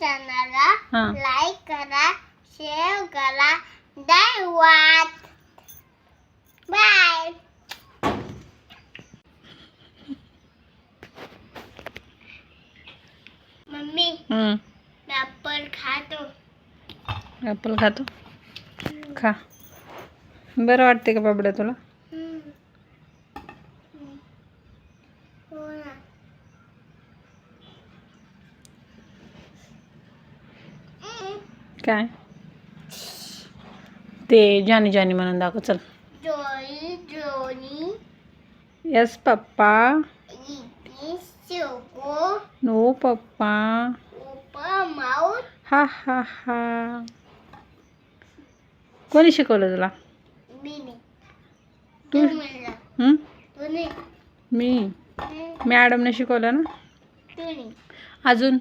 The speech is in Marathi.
चॅनलला लाईक करा शेअर करा. धन्यवाद. बाय. मम्मी. ॲपल खातो. ॲपल खातो? खा. बरं वाटते का बाबड्या तुला हम्म. हम्म. हो ना हम्म. काय? ते जानी जानी म्हणून दाखव चल. यस पप्पा. नो पप्पा. हा हा हा. कोणी शिकवलं तुला? तू? हं? मी. मॅडमने शिकवलं ना? अजून?